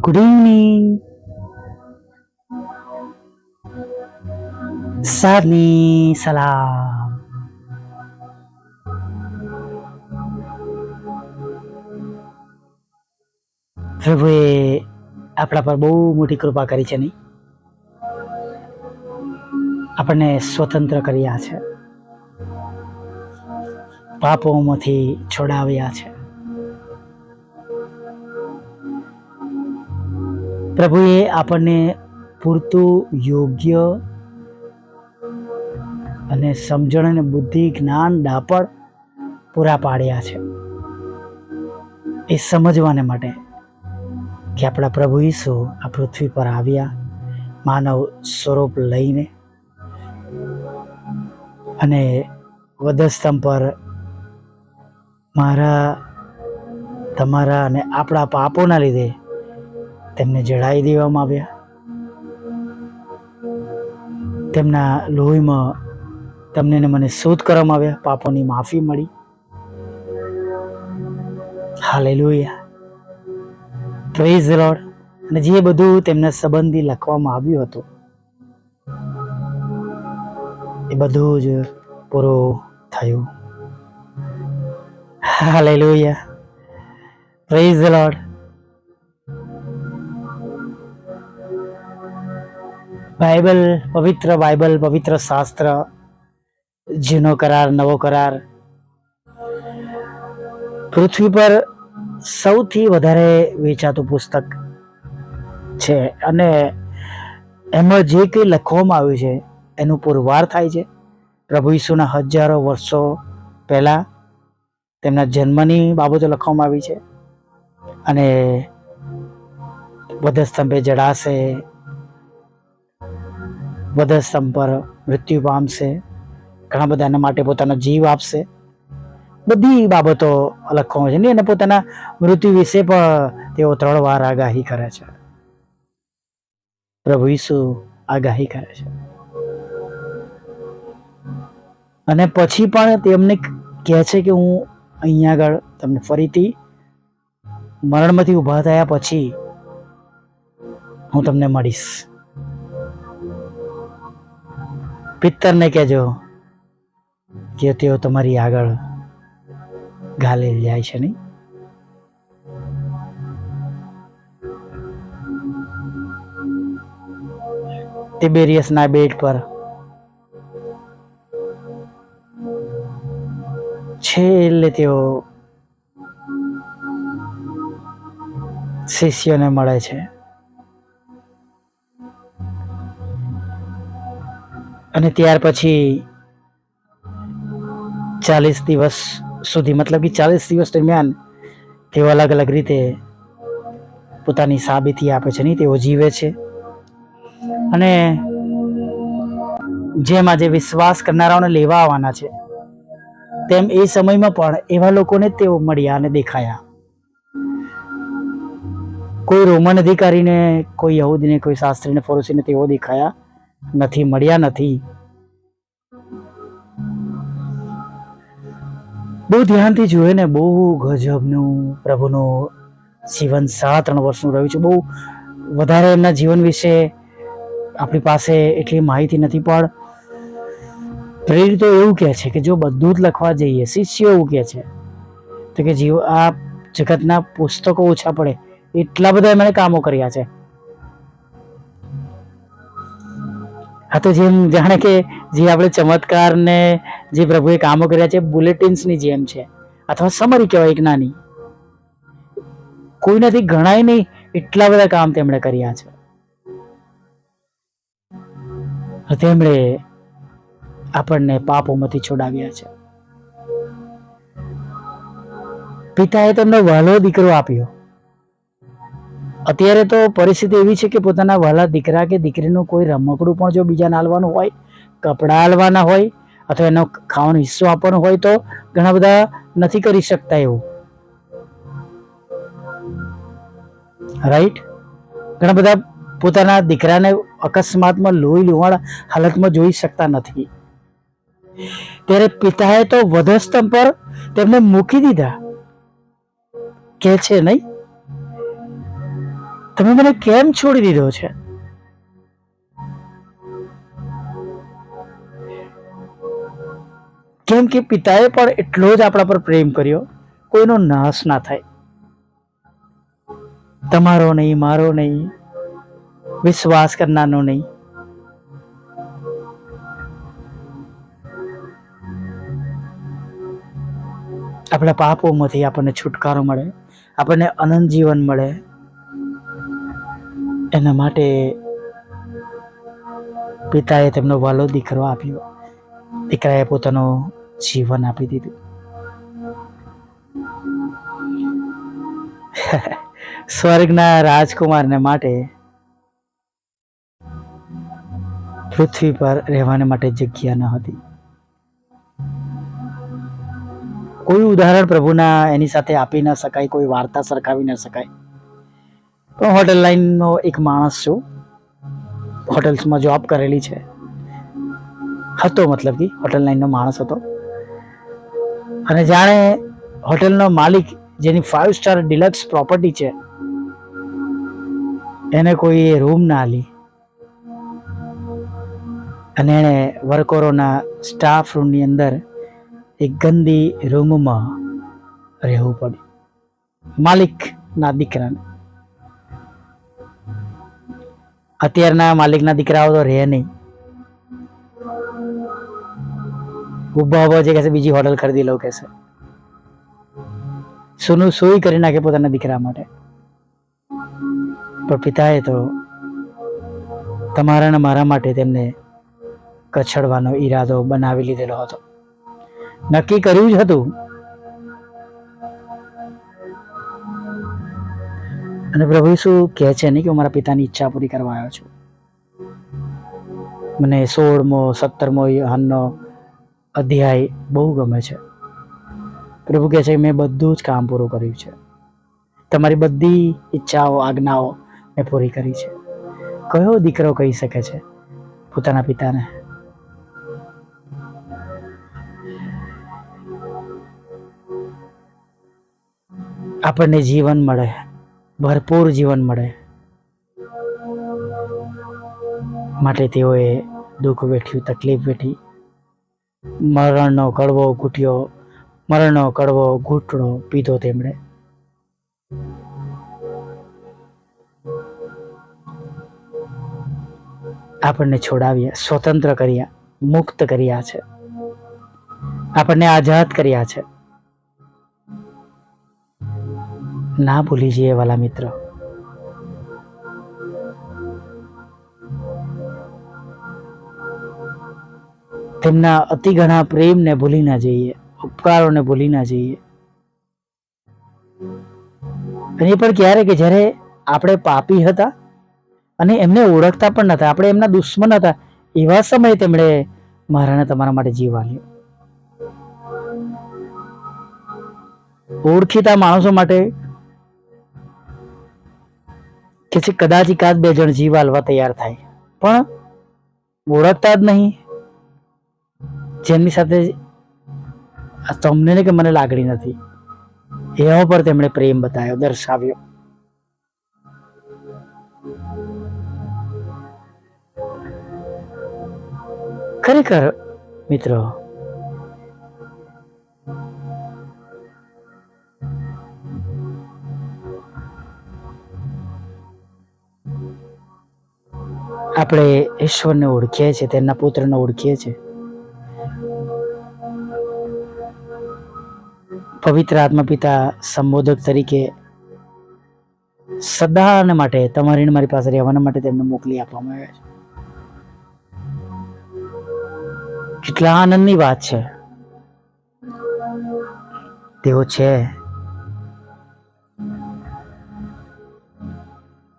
Good evening સાદની સલામ પ્રભુએ આપણા પર બહુ મોટી કૃપા કરી છે નહીં આપણને સ્વતંત્ર કર્યા છે. પાપોમાંથી છોડાવ્યા છે. પ્રભુએ આપણને પૂરતું યોગ્ય અને સમજણ અને બુદ્ધિ, જ્ઞાન, ડાપણ પૂરા પાડ્યા છે. એ સમજવાને માટે કે આપણા પ્રભુ ઈસુ આ પૃથ્વી પર આવ્યા, માનવ સ્વરૂપ લઈને અને વધસ્તંભ પર મારા, તમારા અને આપણા પાપોના લીધે તેમને જડાઈ દેવામાં આવ્યા. તેમના લોહીમાં તમને ને મને શુદ્ધ કરવામાં આવ્યા. પાપોની માફી મળી. હાલેલુયા. પ્રેઝ લોડ અને જે બધું તેમના સંબંધી લખવામાં આવ્યું હતું, એ બધું જ પૂરું થયું. હાલેલુયા. પ્રેઝ લોર્ડ બાઇબલ, પવિત્ર બાઇબલ, પવિત્ર શાસ્ત્ર, જૂનો કરાર, નવો કરાર. પૃથ્વી પર સૌથી વધારે વેચાતું પુસ્તક છે અને એમાં જે કંઈ લખવામાં આવ્યું છે, એનું પુરવાર થાય છે. પ્રભુ ઈસુના હજારો વર્ષો પહેલાં તેમના જન્મની બાબતો લખવામાં આવી છે અને વધસ્તંભે જડાશે વધસ્તંભ પર મૃત્યુ પામશે. ઘણા બધા એના માટે પોતાનો જીવ આપશે. બધી બાબતો લખવામાં છે ને, અને પોતાના મૃત્યુ વિશે પણ તેઓ ત્રણ વાર આગાહી કરે છે. પ્રભુ ઈસુ આગાહી કરે છે. અને પછી પણ તેમને કહે છે કે હું અહીંયા આગળ તમને ફરીથી મરણમાંથી ઊભા થયા પછી હું તમને મળીશ. પિત્તરને કહેજો કે તેઓ તમારી આગળ ગાલે જાય છે નહીં. તિબેરિયસના બેટ પર છેલ્લે તેઓ શિષ્યને મળે છે. અને ત્યાર પછી ચાલીસ દિવસ સુધી, મતલબ કે ચાલીસ દિવસ દરમિયાન તેઓ અલગ અલગ રીતે પોતાની સાબિતી આપે છે નહીં તેઓ જીવે છે. અને જેમ આજે વિશ્વાસ કરનારાઓને લેવા આવવાના છે, તેમ એ સમયમાં પણ એવા લોકોને તેઓ મળ્યા અને દેખાયા. કોઈ રોમન અધિકારીને, કોઈ યહૂદીને, કોઈ શાસ્ત્રીને ફરોશીને તેઓ દેખાયા. નથી, મળ્યા નથી. બહુ ધ્યાનથી જોઈએ ને, બહુ ગજબનું, પ્રભુનું જીવન સાડા ત્રણ વર્ષનું રહ્યું છે. બહુ વધારે એમના જીવન વિશે આપણી પાસે એટલી માહિતી નથી, પણ પ્રેરિતો એવું કહે છે કે જો બધું જ લખવા જઈએ, શિષ્યો એવું કહે છે, તો કે જીવ, આ જગતના પુસ્તકો ઓછા પડે. એટલા બધા એમણે કામો કર્યા છે. હા, તો જેમ જાણે કે જે આપણે ચમત્કાર ને જે પ્રભુએ કામો કર્યા છે, બુલેટિન્સની જેમ છે. અથવા સમરી કહેવાય એક નાની. કોઈ નથી ગણાય નહીં એટલા બધા કામ તેમણે કર્યા છે. તેમણે આપણને પાપોમાંથી છોડાવ્યા છે. પિતાએ તમને વહેલો દીકરો આપ્યો. અત્યારે તો પરિસ્થિતિ એવી છે કે પોતાના વહાલા દીકરા કે દીકરીનું કોઈ રમકડું પણ જો બીજાને હાલવાનું હોય, કપડાં હાલવાના હોય, અથવા એનો ખાવાનો હિસ્સો આપવાનો હોય તો ઘણા બધા નથી કરી શકતા એવું. રાઈટ ઘણા બધા પોતાના દીકરાને અકસ્માતમાં લોહી લુહાણ હાલતમાં જોઈ શકતા નથી. ત્યારે પિતાએ તો વધસ્તંભ પર તેમને મૂકી દીધા. કે છે નહીં? તમે મને કેમ છોડી દીધો છે? કેમ કે પિતાએ પણ એટલો જ આપણા પર પ્રેમ કર્યો, કોઈનો નાશ ના થાય. તમારો નહીં, મારો નહીં, વિશ્વાસ કરનારનો નહીં. આપણા પાપોમાંથી આપણને છુટકારો મળે, આપણને અનંત જીવન મળે. એના માટે પિતાએ તેમનો વાલો દીકરો આપ્યો. દીકરાએ પોતાનું જીવન આપી દીધું. સ્વર્ગના રાજકુમારને માટે પૃથ્વી પર રહેવાને માટે જગ્યા ન હતી. કોઈ ઉદાહરણ પ્રભુના એની સાથે આપી ન શકાય, કોઈ વાર્તા સરખાવી ન શકાય. પણ હોટેલ લાઈનનો એક માણસ છું. હોટેલ્સમાં જોબ કરેલી છે. હતો મતલબ કે હોટેલ લાઈનનો માણસ હતો. અને જાણે હોટેલનો માલિક જેની ફાઇવ સ્ટાર ડિલક્સ પ્રોપર્ટી છે, એને કોઈ રૂમ ના આલી અને એણે વર્કરોના સ્ટાફ રૂમની અંદર એક ગંદી રૂમમાં રહેવું પડ્યું. માલિકના દીકરાને. અત્યારના માલિકના દીકરાઓ તો રહે નહીં. ઊભા ઊભા છે કહેશે, બીજી હોટલ ખરીદી લો કહેશે. સુનું સોઈ કરી નાખે પોતાના દીકરા માટે. પણ પિતાએ તો તમારા મારા માટે તેમને કચડવાનો ઈરાદો બનાવી લીધેલો હતો. નક્કી કર્યું જ હતું અને પ્રભુ શું કહે છે નહીં કે હું મારા પિતાની ઈચ્છા પૂરી કરવા આવ્યો છું. મને સોળમો, સત્તરમો યોહાનનો અધ્યાય બહુ ગમે છે. પ્રભુ કહે છે કે મેં બધું જ કામ પૂરું કર્યું છે. તમારી બધી ઈચ્છાઓ, આજ્ઞાઓ મેં પૂરી કરી છે. કયો દીકરો કહી શકે છે પોતાના પિતાને? આપણને જીવન મળે. ભરપૂર જીવન મળે. માટે તેઓએ દુઃખ વેઠ્યું, તકલીફ વેઠી. મરણનો કડવો ઘૂટ્યો, મરણનો કડવો ઘૂંટડો પીધો તેમણે. આપણને છોડાવ્યા, સ્વતંત્ર કર્યા, મુક્ત કર્યા છે. આપણને આઝાદ કર્યા છે. ના ભૂલી જઈએ વાલા મિત્ર. તેમના અતિ ઘણા પ્રેમને ભૂલી ના જઈએ, ઉપકારોને ભૂલી ના જઈએ. અને એ પણ ક્યારે કે જ્યારે આપણે પાપી હતા અને એમને ઓળખતા પણ નતા, આપણે એમના દુશ્મન હતા, એવા સમયે તેમણે મારાને તમારા માટે જીવ આલ્યો ઓળખીતા માણસો માટે કે છે કદાચ એકાદ બે જણ જીવ આલવા તૈયાર થાય. પણ ઓળખતા જ નહીં. જેમની સાથે તમને કે મને લાગણી નથી. એવા પર તેમણે પ્રેમ બતાવ્યો, દર્શાવ્યો. ખરેખર, મિત્રો આપણે ઈશ્વરને ઓળખીએ છીએ, તેમના પુત્રને ઓળખીએ છીએ. પવિત્ર આત્મા પિતા સંબોધક તરીકે સદાને માટે તમારી મારી પાસે રહેવાના માટે તેમને મોકલી આપવામાં આવ્યા છે. કેટલા આનંદની વાત છે. તેઓ છે.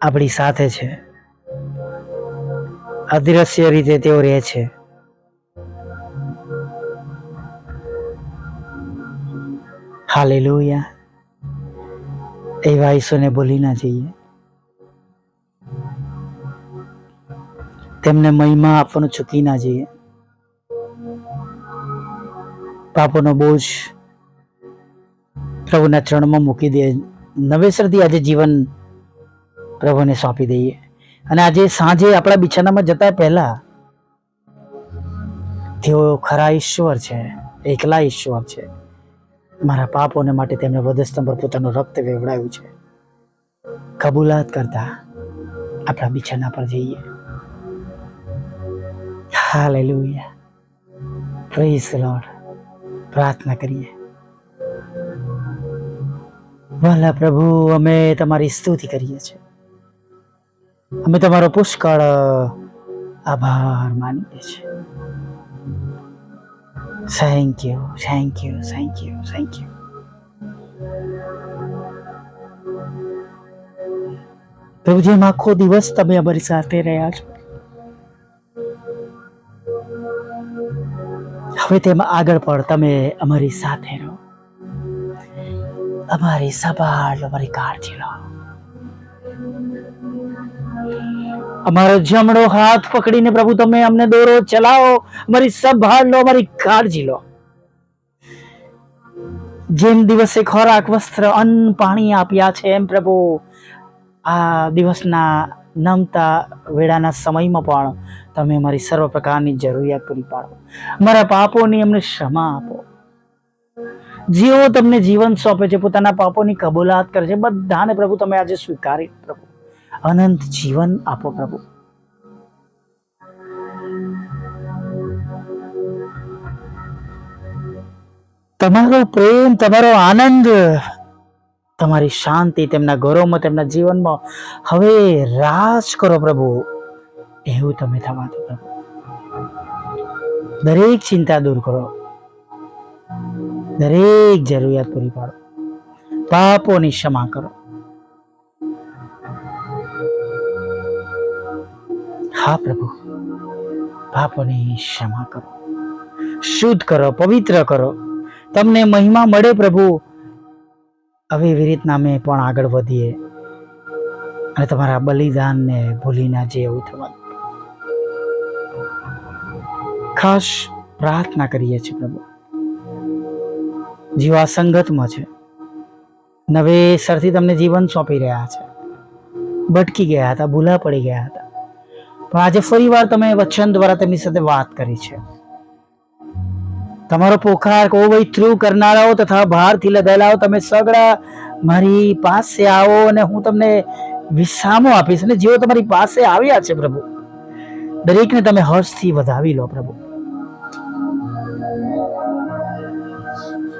આપણી સાથે છે. અદ્રશ્ય રીતે તેઓ રહે છે. હાલેલુયા. એવા ઈસોને ભૂલી ના જઈએ. તેમને મહિમા આપવાનું ચૂકી ના જઈએ. પાપોનો બોજ પ્રભુના ચરણમાં મૂકી દે. નવેસરથી આજે જીવન પ્રભુને સોંપી દઈએ. અને આજે સાંજે આપણા બિછાનામાં જતા પહેલા તેઓ ખરા ઈશ્વર છે, એકલા ઈશ્વર છે. મારા પાપોને માટે તેમણે વધસ્તંભ પર પોતાનું રક્ત વેવડાવ્યું છે. કબૂલાત કરતા આપણા બિછાના પર જઈએ. હાલેલુયા. પ્રેઝ લોર્ડ પ્રાર્થના કરીએ. વાલા પ્રભુ, અમે તમારી સ્તુતિ કરીએ છીએ. અમે તમારો પુષ્કળ આભાર માનીએ છીએ. Thank you thank you thank you thank you પ્રભુજી, એમ આખો દિવસ તમે અમારી સાથે રહ્યા છો. હવે તેમાં આગળ પણ તમે અમારી સાથે રહો. અમારી સંભાળ, અમારી કાળજી લો. અમારો જમણો હાથ પકડીને પ્રભુ તમે અમને દોરો, ચલાવો, અમારી સંભાળ લો, અમારી કાળજી લો. જેમ દિવસે ખોરાક, વસ્ત્ર, અન્ન, પાણી આપ્યા છે એમ પ્રભુ, આ દિવસના નમતા વેળાના સમયમાં પણ તમે અમારી સર્વ પ્રકારની જરૂરિયાત પૂરી પાડો. અમારા પાપોની અમને ક્ષમા આપો. જેઓ તમને જીવન સોંપે છે, પોતાના પાપોની કબૂલાત કરે છે, બધાને પ્રભુ તમે આજે સ્વીકારી પ્રભુ. અનંત જીવન આપો પ્રભુ. તમારો પ્રેમ, તમારો આનંદ, તમારી શાંતિ, તેમના ગૌરવમાં તેમના જીવનમાં, હવે રાજ કરો પ્રભુ. એવું તમે થવા દો પ્રભુ. દરેક ચિંતા દૂર કરો. દરેક જરૂરિયાત પૂરી પાડો. પાપોની ક્ષમા કરો. હા પ્રભુ, પાપોની ક્ષમા કરો. શુદ્ધ કરો, પવિત્ર કરો. તમને મહિમા મળે પ્રભુ. હવે એવી રીતના અમે પણ આગળ વધીએ. અને તમારા બલિદાનને ભૂલી ના જઈએ એવું થવા ખાસ પ્રાર્થના કરીએ છીએ પ્રભુ. જીવ સંગતમાં છે નવેસરથી તમને જીવન સોંપી રહ્યા છે. ભટકી ગયા હતા, ભૂલા પડી ગયા હતા. પણ આજે ફરીવાર તમે વચન દ્વારા તેમની સાથે વાત કરી છે. તમારો પોકાર કોઈ થ્રુ કરનારાઓ તથા બહારથી લદાયેલાઓ તમે સગડા મારી પાસે આવો અને હું તમને વિસામો આપીશ અને જેઓ તમારી પાસે આવ્યા છે પ્રભુ, દરેકને તમે હર્ષથી વધાવી લો પ્રભુ.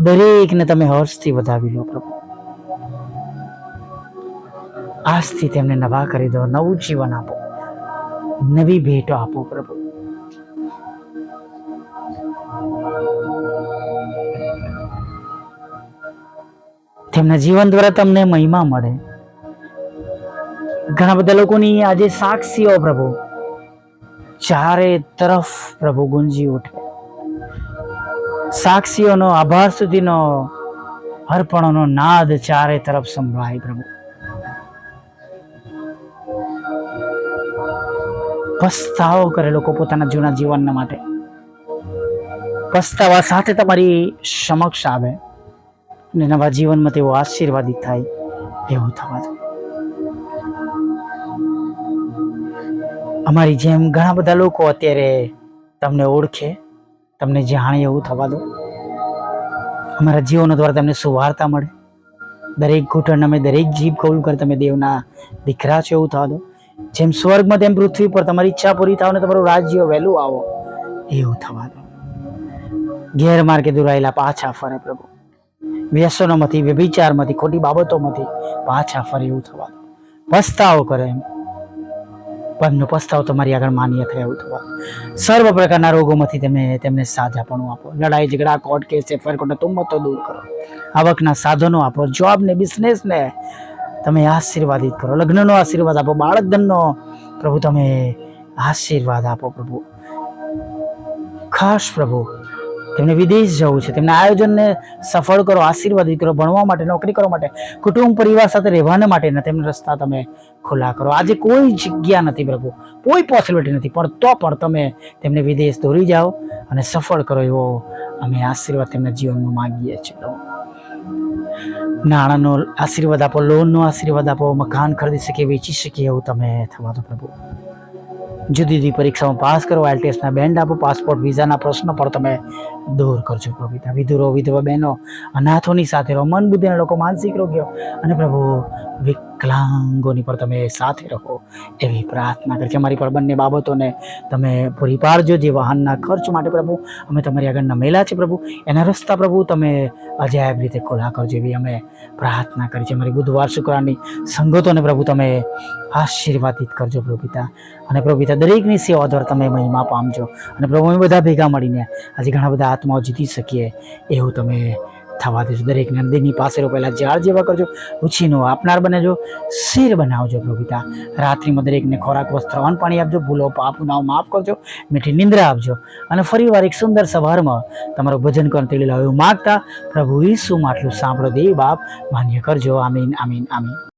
દરેકને તમે હર્ષથી વધાવી લો પ્રભુ. આજથી તેમને નવા કરી દો, નવું જીવન આપો. નવી ભેટો આપો પ્રભુ. તેમના જીવન દ્વારા તમને મહિમા મળે. ઘણા બધા લોકોની આજે સાક્ષીઓ પ્રભુ. ચારે તરફ પ્રભુ ગુંજી ઉઠે. સાક્ષીઓનો, આભાર સુધીનો, અર્પણોનો નાદ ચારે તરફ સંભળાય પ્રભુ. પસ્તાવો કરે લોકો પોતાના જૂના જીવનના માટે. પસ્તાવા સાથે તમારી સમક્ષ આવે અને નવા જીવનમાં તેઓ આશીર્વાદિત થાય એવું થવા દો. અમારી જેમ ઘણા બધા લોકો અત્યારે તમને ઓળખે તમને જાણે એવું થવા દો. અમારા જીવનો દ્વારા તમને સુવાર્તા મળે. દરેક ઘૂંટણ અમે દરેક જીભ કૌલ કરે તમે દેવના દીકરા છો એવું થવા દો. જેમ સ્વર્ગમાં તેમ પૃથ્વી પર તમારી ઈચ્છા પૂરી થાવ ને તમારું રાજ્ય વહેલું આવો. એવું થવા દો. ગેરમાર્ગે દોરાયેલા પાછા ફરે પ્રભુ. વ્યસનોમાંથી, વ્યભિચારમાંથી, ખોટી બાબતોમાંથી પાછા ફરે એવું થવા દો. પસ્તાવો કરે એમ. પગનો પસ્તાવો તમારી આગળ માન્ય એવું થવા. સર્વ પ્રકારના રોગોમાંથી તમે તેમને સાજાપણું આપો. લડાઈ, ઝઘડા કોર્ટ કેસ એફઆઈઆર કોર્ટના તુમ્મતો દૂર કરો. આવકના સાધનો આપો જોબને બિઝનેસને તમે આશીર્વાદિત કરો. લગ્નનો આશીર્વાદ આપો બાળક ધનનો પ્રભુ, તમે આશીર્વાદ આપો પ્રભુ. ખાસ પ્રભુ તેમને વિદેશ જવું છે. તેમના આયોજનને સફળ કરો આશીર્વાદિત કરો ભણવા માટે, નોકરી કરવા માટે, કુટુંબ પરિવાર સાથે રહેવાના માટેના તેમના રસ્તા તમે ખુલ્લા કરો. આજે કોઈ જગ્યા નથી પ્રભુ, કોઈ પોસિબિલિટી નથી, પણ તો પણ તમે તેમને વિદેશ દોરી જાઓ અને સફળ કરો એવો અમે આશીર્વાદ તેમના જીવનમાં માગીએ છીએ. નાણાંનો આશીર્વાદ આપો લોનનો આશીર્વાદ આપો, મકાન ખરીદી શકીએ, વેચી શકીએ એવું તમે થવા દો પ્રભુ. જુદી જુદી પરીક્ષામાં પાસ કરો આઈલ બેન્ડ આપો, પાસપોર્ટ, વિઝાના પ્રશ્નો પર તમે દૂર કરજો પ્રભુતા વિધુરો, વિધવા બહેનો, અનાથોની સાથે રહો. મન બુદ્ધિના લોકો માનસિક રોગ્યો અને પ્રભુ વિકલાંગોની પર તમે સાથે રહો એવી પ્રાર્થના કરી છે અમારી પર બંને બાબતોને તમે પૂરી પાડજો. જે વાહનના ખર્ચ માટે પ્રભુ, અમે તમારી આગળ નમેલા છે પ્રભુ. એના રસ્તા પ્રભુ તમે અજાયબ રીતે ખુલ્લા કરજો એવી અમે પ્રાર્થના કરી છે અમારી બુધવાર, શુક્રવારની સંગતોને પ્રભુ તમે આશીર્વાદિત કરજો પ્રભુ પિતા. અને પ્રભુ પિતા, દરેકની સેવા દ્વારા તમે મહિમા પામજો. અને પ્રભુ અમે બધા ભેગા મળીને આજે ઘણા બધા આત્માઓ જીતી શકીએ એવું તમે થવા દેજો દરેક નંદીની પાસે પહેલાં ઝાડ જેવા કરજો, ઉછીનો આપનાર બનેજો શેર બનાવજો પ્રભુતા. રાત્રિમાં દરેકને ખોરાક, વસ્ત્ર, અન્ન પાણી આપજો, ભૂલો, પાપ, ગુનાઓ માફ કરજો, મીઠી નિંદ્રા આપજો. અને ફરીવાર એક સુંદર સવારમાં તમારું ભજન કરવા તેડી લાવ્યું માગતા પ્રભુ ઈસુમાં આટલું સાંભળો દે બાપ, માન્ય કરજો. આમીન આમીન આમીન.